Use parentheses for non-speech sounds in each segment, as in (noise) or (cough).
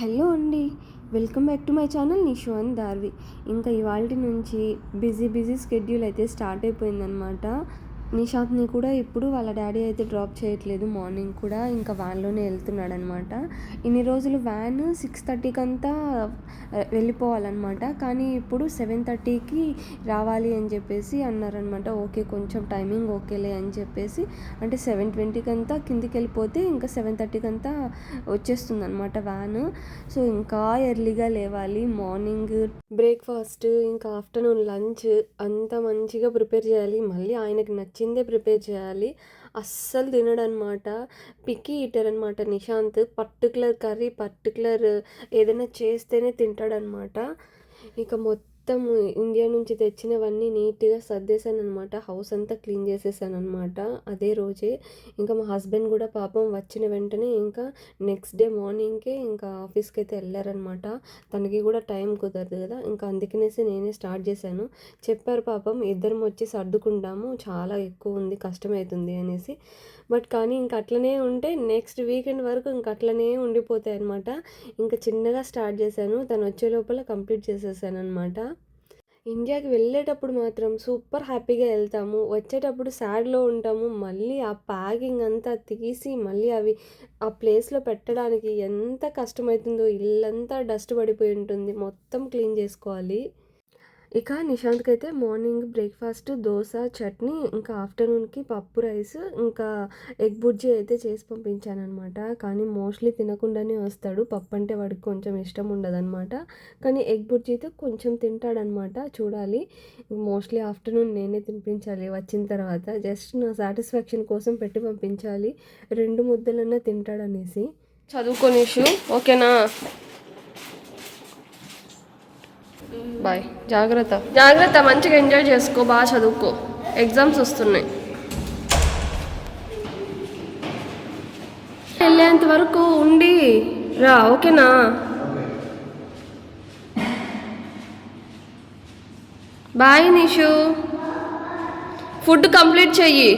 Hello అండి. Welcome back to my channel నిషోన్ దార్వి. ఇంకా ఇవాళ నుంచి బిజీ బిజీ స్కెడ్యూల్ అయితే స్టార్ట్ అయిపోయిందనమాట నిషాంత్ని కూడా ఇప్పుడు వాళ్ళ డాడీ అయితే డ్రాప్ చేయట్లేదు మార్నింగ్ కూడా. ఇంకా వ్యాన్లోనే వెళ్తున్నాడు అనమాట ఇన్ని రోజులు వ్యాన్ సిక్స్ థర్టీకి అంతా వెళ్ళిపోవాలన్నమాట కానీ ఇప్పుడు సెవెన్ థర్టీకి రావాలి అని చెప్పేసి అన్నారనమాట. ఓకే కొంచెం టైమింగ్ ఓకేలే అని చెప్పేసి. అంటే సెవెన్ ట్వంటీకి అంతా కిందికి వెళ్ళిపోతే ఇంకా సెవెన్ థర్టీకి అంతా వచ్చేస్తుంది అనమాట వ్యాన్. సో ఇంకా ఎర్లీగా లేవాలి. మార్నింగ్ బ్రేక్ఫాస్ట్ ఇంకా ఆఫ్టర్నూన్ లంచ్ అంతా మంచిగా ప్రిపేర్ చేయాలి. మళ్ళీ ఆయనకి నచ్చి నచ్చిందే ప్రిపేర్ చేయాలి. అస్సలు తినడనమాట. పిక్కి ఈటర్ అనమాట నిశాంత్. పర్టికులర్ కర్రీ పర్టికులర్ ఏదైనా చేస్తేనే తింటాడనమాట. ఇక మొత్తం మొత్తం ఇండియా నుంచి తెచ్చినవన్నీ నీట్గా సర్దేశాను అనమాట హౌస్ అంతా క్లీన్ చేసేసాను అనమాట అదే రోజే ఇంకా మా హస్బెండ్ కూడా పాపం వచ్చిన వెంటనే ఇంకా నెక్స్ట్ డే మార్నింగ్కే ఇంకా ఆఫీస్కి అయితే వెళ్ళారనమాట తనకి కూడా టైం కుదరదు కదా. ఇంకా అందుకనేసి నేనే స్టార్ట్ చేశాను. చెప్పారు పాపం ఇద్దరం వచ్చి సర్దుకుంటాము. చాలా ఎక్కువ ఉంది కష్టమవుతుంది అనేసి. బట్ కానీ ఇంక అట్లనే ఉంటే నెక్స్ట్ వీకెండ్ వరకు ఇంక అట్లనే ఉండిపోతాయి అనమాట ఇంకా చిన్నగా స్టార్ట్ చేశాను. తను వచ్చే లోపల కంప్లీట్ చేసేసాను అనమాట ఇండియాకి వెళ్ళేటప్పుడు మాత్రం సూపర్ హ్యాపీగా వెళ్తాము. వచ్చేటప్పుడు సాడ్లో ఉంటాము. మళ్ళీ ఆ ప్యాకింగ్ అంతా తీసి మళ్ళీ అవి ఆ ప్లేస్లో పెట్టడానికి ఎంత కష్టమవుతుందో ఇల్లంతా డస్ట్ పడిపోయి ఉంటుంది. మొత్తం క్లీన్ చేసుకోవాలి. ఇక నిశాంత్కి అయితే మార్నింగ్ బ్రేక్ఫాస్ట్ దోశ చట్నీ ఇంకా ఆఫ్టర్నూన్కి పప్పు రైస్ ఇంకా ఎగ్ బుర్జీ అయితే చేసి పంపించాను అనమాట కానీ మోస్ట్లీ తినకుండానే వస్తాడు. పప్పు అంటే వాడికి కొంచెం ఇష్టం ఉండదన్నమాట. కానీ ఎగ్ బుర్జీ అయితే కొంచెం తింటాడనమాట చూడాలి. మోస్ట్లీ ఆఫ్టర్నూన్ నేనే తినిపించాలి. వచ్చిన తర్వాత జస్ట్ నా సాటిస్ఫాక్షన్ కోసం పెట్టి పంపించాలి. రెండు ముద్దలన్నా తింటాడనేసి. చదువుకోనేషు ఓకేనా? బాయ్ జాగ్రత్త. జాగ్రత్త మంచిగా ఎంజాయ్ చేసుకో బాగా చదువుకో. ఎగ్జామ్స్ వస్తున్నాయి. వెళ్ళేంత వరకు ఉండి రా ఓకేనా? బాయ్ నిషు ఫుడ్ కంప్లీట్ చెయ్యి.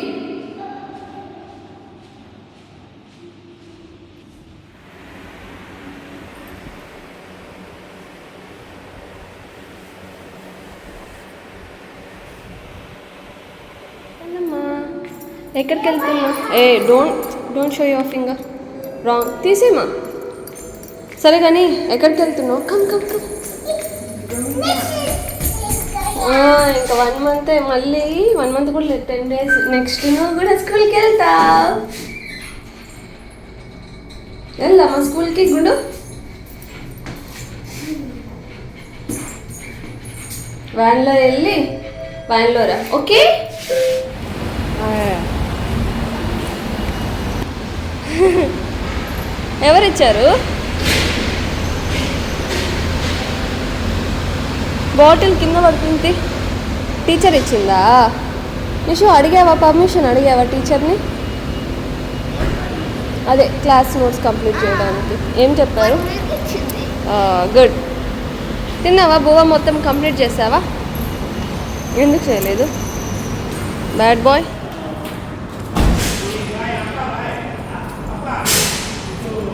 ఎక్కడికి వెళ్తున్నా ఏ don't don't show your finger wrong తీసేమా సరే కానీ ఎక్కడికి వెళ్తున్నావు? కమ్ కమ్ కమ్ ఇంకా వన్ మంత్ మళ్ళీ వన్ మంత్ కూడా లేదు. టెన్ డేస్ నెక్స్ట్ నువ్వు కూడా స్కూల్కి వెళ్తావు. వెళ్దామా స్కూల్కి గుడు? వ్యాన్లో వెళ్ళి వ్యాన్లో రా. ఓకే (laughs) ఎవరిచ్చారు? బాటిల్ కింద పడుతుంది. టీచర్ ఇచ్చిందా? నిషు అడిగావా? పర్మిషన్ అడిగావా టీచర్ని? అదే క్లాస్ నోట్స్ కంప్లీట్ చేయడానికి. ఏం చెప్పారు? గుడ్. తిన్నావా? బువ్వ మొత్తం కంప్లీట్ చేసావా? ఎందుకు చేయలేదు? Bad boy.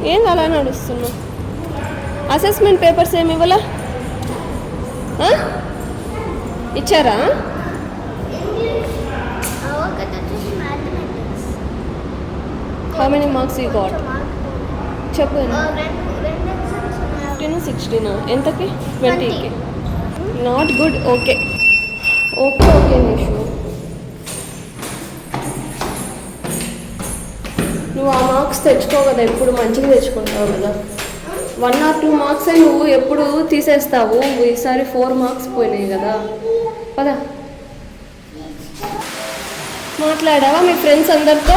ఏం అలా నడుస్తున్నావు? అసెస్మెంట్ పేపర్స్ ఏమి ఇవ్వలా? ఇచ్చారా? How many marks you got చెప్పు ఫిఫ్టీన్ సిక్స్టీన్ ఎంతకి? ట్వంటీకి not good okay okay okay Nishu నువ్వు ఆ మార్క్స్ తెచ్చుకో కదా ఎప్పుడు మంచిగా తెచ్చుకుంటావు కదా. వన్ ఆర్ టూ మార్క్స్ నువ్వు ఎప్పుడు తీసేస్తావు? ఈసారి ఫోర్ మార్క్స్ పోయినాయి కదా. పద. మాట్లాడావా మీ ఫ్రెండ్స్ అందరితో?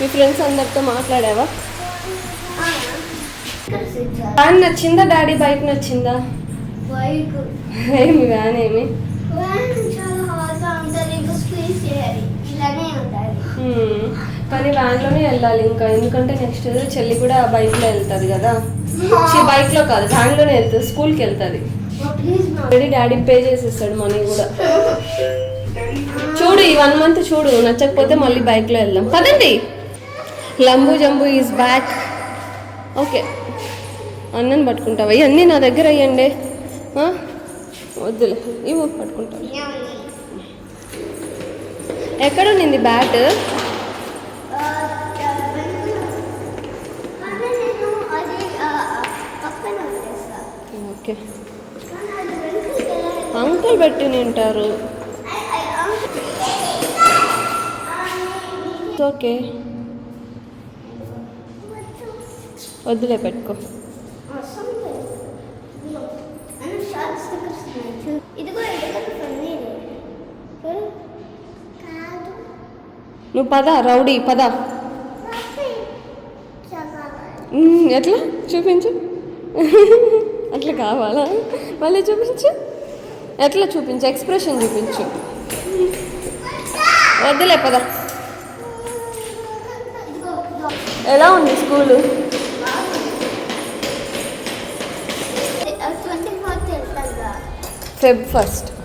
మీ ఫ్రెండ్స్ అందరితో మాట్లాడావా? వ్యాన్ నచ్చిందా? డాడీ బైక్ నచ్చిందా? ఏమి వ్యాన్ ఏమి? కానీ వ్యాన్లోనే వెళ్ళాలి ఇంకా. ఎందుకంటే నెక్స్ట్ చెల్లి కూడా బైక్లో వెళ్తుంది కదా. బైక్లో కాదు వ్యాన్లోనే వెళ్తుంది స్కూల్కి వెళ్తుంది. ఆల్రెడీ డాడీ పే చేసేస్తాడు మనీ కూడా. చూడు ఈ వన్ మంత్ చూడు నచ్చకపోతే మళ్ళీ బైక్లో వెళ్దాం. పదండి. Lambu Jambu is back okay అన్నని పట్టుకుంటావా? ఇవన్నీ నా దగ్గర అయ్యండి. వద్దులే ఇవ్వు పట్టుకుంటాను. ఎక్కడ నింది బ్యాట్ ఓకే. అంకుల్ పెట్టి తింటారు. ఓకే వద్దులే పెట్టుకో లేదు. ఇదిగో. నువ్వు పద రౌడీ పద. ఎట్లా? చూపించు. అట్లా కావాలా? మళ్ళీ చూపించు. ఎట్లా చూపించు? ఎక్స్ప్రెషన్ చూపించు. వద్దులే పద. ఎలా ఉంది స్కూలు? Feb first.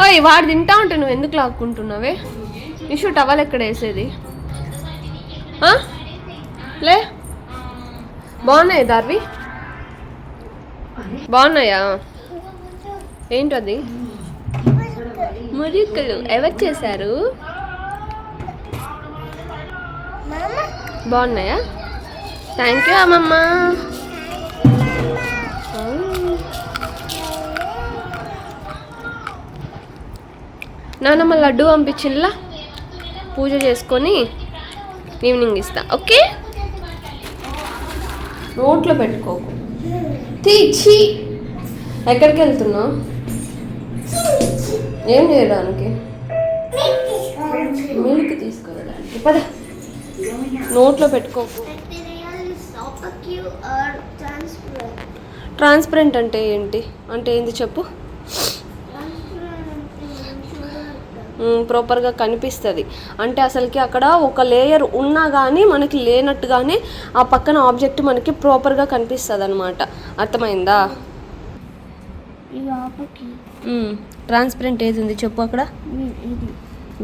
ఓయ్ వాడు తింటా ఉంటే నువ్వు ఎందుకు లాక్కుంటున్నావే? ఇష్యూ టవల్ ఎక్కడ వేసేది? లే. బాగున్నాయి దార్వి? బాగున్నాయా? ఏంటది? మురికలు. ఎవరు చేశారు? బాగున్నాయా? థ్యాంక్ యూ అమ్మమ్మ. నానమ్మ లడ్డు పంపించిల్లా పూజ చేసుకొని ఈవినింగ్ ఇస్తా. ఓకే? నోట్లో పెట్టుకోకు తీచి ఎక్కడికి వెళ్తున్నావు? ఏం చేయడానికి? మిల్క్ తీసుకురావడానికి. పద. నోట్లో పెట్టుకోకు ట్రాన్స్పరెంట్ అంటే ఏంటి? అంటే ఏంది చెప్పు? ప్రాపర్గా కనిపిస్తుంది. అంటే అసలుకి అక్కడ ఒక లేయర్ ఉన్నా కానీ మనకి లేనట్టుగానే ఆ పక్కన ఆబ్జెక్ట్ మనకి ప్రాపర్గా కనిపిస్తుంది అనమాట అర్థమైందా ట్రాన్స్పరెంట్ ఏది ఉంది చెప్పు అక్కడ?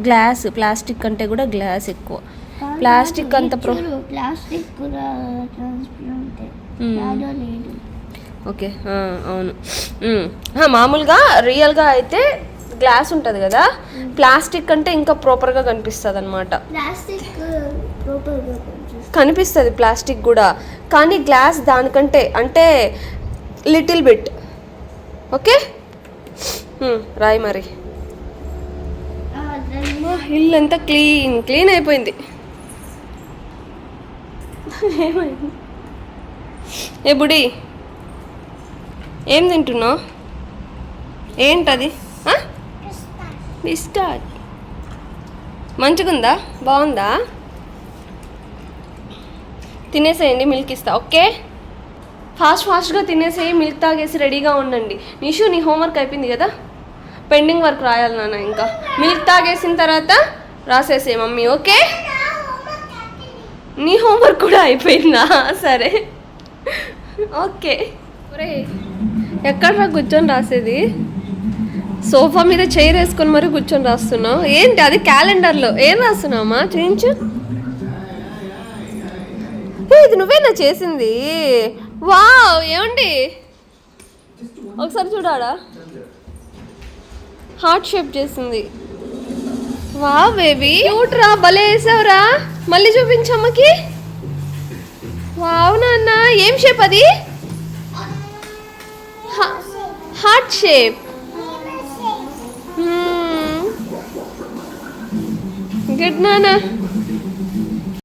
గ్లాస్ ప్లాస్టిక్ అంటే కూడా గ్లాస్ ఎక్కువ. ప్లాస్టిక్ అంత ప్రో ప్లాస్టిక్ కూడా ట్రాన్స్పరెంట్ ఓకే అవును. మామూలుగా రియల్గా అయితే గ్లాస్ ఉంటుంది కదా? ప్లాస్టిక్ అంటే ఇంకా ప్రాపర్గా కనిపిస్తుంది అనమాట కనిపిస్తుంది. ప్లాస్టిక్ కూడా. కానీ గ్లాస్ దానికంటే అంటే లిటిల్ బిట్. ఓకే? రాయి మరి. ఇల్లు ఎంత క్లీన్ క్లీన్ అయిపోయింది. ఏమైంది? ఏ బుడి ఏం తింటున్నావు? ఏంటది? ఆ? మంచిగుందా? బాగుందా? తినేసేయండి మిల్క్ ఇస్తా ఓకే? ఫాస్ట్ ఫాస్ట్గా తినేసేయి మిల్క్ తాగేసి రెడీగా ఉండండి. నిషు నీ హోంవర్క్ అయిపోయింది కదా? పెండింగ్ వర్క్ రాయాలి నాన్న ఇంకా. మిల్క్ తాగేసిన తర్వాత రాసేసే మమ్మీ ఓకే? నీ హోంవర్క్ కూడా అయిపోయిందా? సరే. ఓకే. ఒరే ఎక్కడ కూర్చొని రాసేది? సోఫా మీద చైర్ వేసుకొని మరి కూర్చొని రాస్తున్నావు? ఏంటి అది క్యాలెండర్లో? ఏం రాస్తున్నావమ్మా? చూపించు ఏ, ఇది నువ్వేనా చేసింది? వావ్ ఏమండి? ఒకసారి చూడాడా హార్ట్ షేప్ చేసింది. Wow baby. క్యూట్ భలే వేసావురా. మళ్ళీ చూపించమ్మకి వావ్ నాన్న. ఏం షేప్ అది? Heart shape. గుడ్ నాన్న